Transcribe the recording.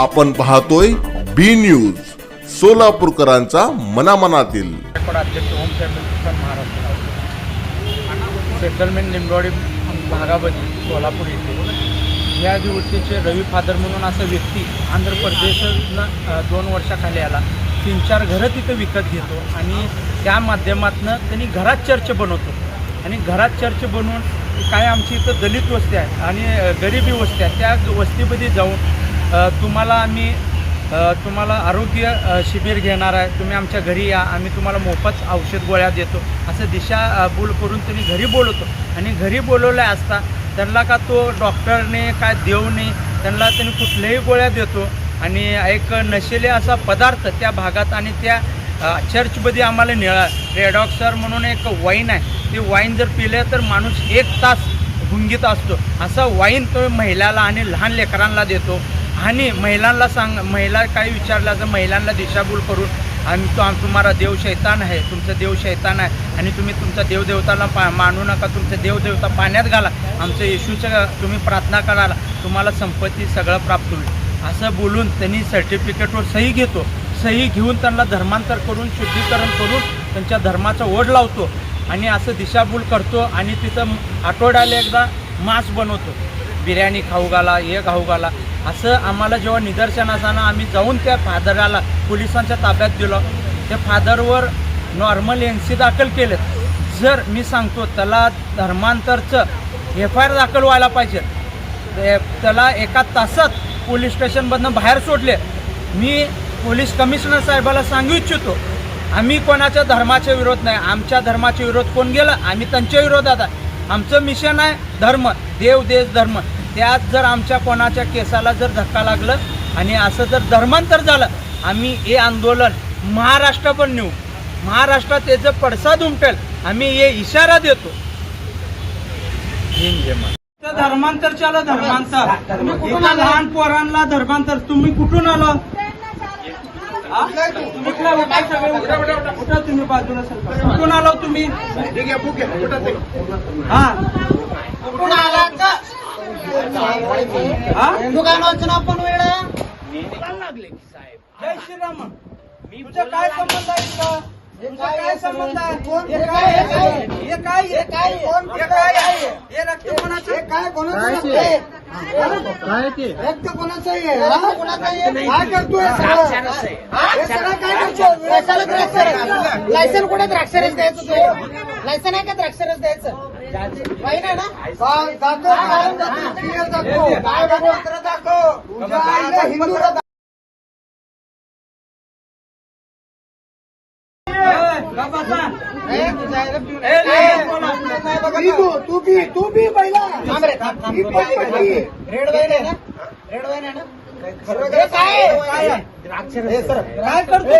आपण पाहतोय बी news सोलापूरकरांचा मनामनातील. Settlement निमरोडी भागामध्ये सोलापूर येथे. या दिवशीचे रवी फादर म्हणून असा व्यक्ती आंध्र प्रदेशनं दोन वर्षाखाली आला. तीन चार घरं तिथं विकत घेतो आणि त्या माध्यमातनं त्यांनी घरात चर्च बनवतो. आणि घरात चर्च बनवून काय आमची इथं दलित वस्ती आहे आणि गरिबी वस्ती आहे त्या वस्तीमध्ये जाऊन तुम्हाला आम्ही तुम्हाला आरोग्य शिबिर घेणार आहे. तुम्ही आमच्या घरी या. आम्ही तुम्हाला मोफत औषध गोळ्या देतो. असं दिशा बोल करून त्यांनी घरी बोलवतो. आणि घरी बोलवल्या असता त्यांना का तो डॉक्टरने काय देवने त्यांना त्यांनी कुठल्याही गोळ्या देतो. आणि एक नशेले असा पदार्थ त्या भागात आणि त्या चर्चमध्ये आम्हाला निळा रेडॉक्सर म्हणून एक वाईन आहे. ते वाईन जर पिले तर माणूस एक तास गुंगीत असतो. असा वाईन तो महिलाला आणि लहान लेकरांना देतो. आणि महिलांना सांग महिला काय विचारलं तर महिलांना दिशाभूल करून आम्ही तो तुम्हाला देव शैतान आहे तुमचं देव शैतान आहे आणि तुम्ही तुमच्या देवदेवताला पा मानू नका तुमचं देवदेवता पाण्यात घाला आमचं येशूचं तुम्ही प्रार्थना कराला तुम्हाला संपत्ती सगळं प्राप्त होईल. असं बोलून त्यांनी सर्टिफिकेटवर सही घेतो. सही घेऊन त्यांना धर्मांतर करून शुद्धीकरण करून त्यांच्या धर्माचा ओढ लावतो आणि असं दिशाभूल करतो आणि तिथं आठवड्याला एकदा मांस बनवतो. बिर्याणी खाऊ घाला हे खाऊ घाला असं आम्हाला जेव्हा निदर्शन असताना आम्ही जाऊन त्या फादराला पोलिसांच्या ताब्यात दिलो. त्या फादरवर नॉर्मल एन सी दाखल केलेत. जर मी सांगतो त्याला धर्मांतरचं एफ आय आर दाखल व्हायला पाहिजे. त्याला एका तासात पोलीस स्टेशनमधनं बाहेर सोडले. मी पोलीस कमिशनर साहेबाला सांगू इच्छितो आम्ही कोणाच्या धर्माच्या विरोध नाही. आमच्या धर्माच्या विरोध कोण गेलं? आम्ही त्यांच्या विरोधात आहे. आमचं मिशन आहे धर्म देव देश धर्म. त्यात जर आमच्या कोणाच्या केसाला जर धक्का लागलं आणि असं जर धर्मांतर झालं आम्ही हे आंदोलन महाराष्ट्र पण नेऊ. महाराष्ट्रात त्याचं पडसाद उमटेल आम्ही हे इशारा देतो. धर्मांतर चालू धर्मांतर. तुम्ही कुठून आला? लहान पोरांना धर्मांतर. तुम्ही कुठून आलो? हा? तुम्ही बाजूला सरका. कुठून आलो तुम्ही? हा. कुठून आला? दुकान का हा दुकानाचं लागले की साहेब जय श्रीराम मी तुझा काय संबंध आहे का काय संबंध आहे हे काय हे काय हे काय कोण हे काय आहे हे रक्त कोणाचं काय कोणाचं रक्त आहे? रक्त कोणाचं आहे हा? काय करतोय सगळं? हे सगळं काय करतोय लायसन कुठे द्राक्षरच द्यायचं तुझं लायसन आहे का द्राक्षरस द्यायचं? माहिती आहे ना? हिंदू. तू बी तू बी पहिला. रेड वाईन आहे ना? रेड वाईन आहे ना? काय करतो.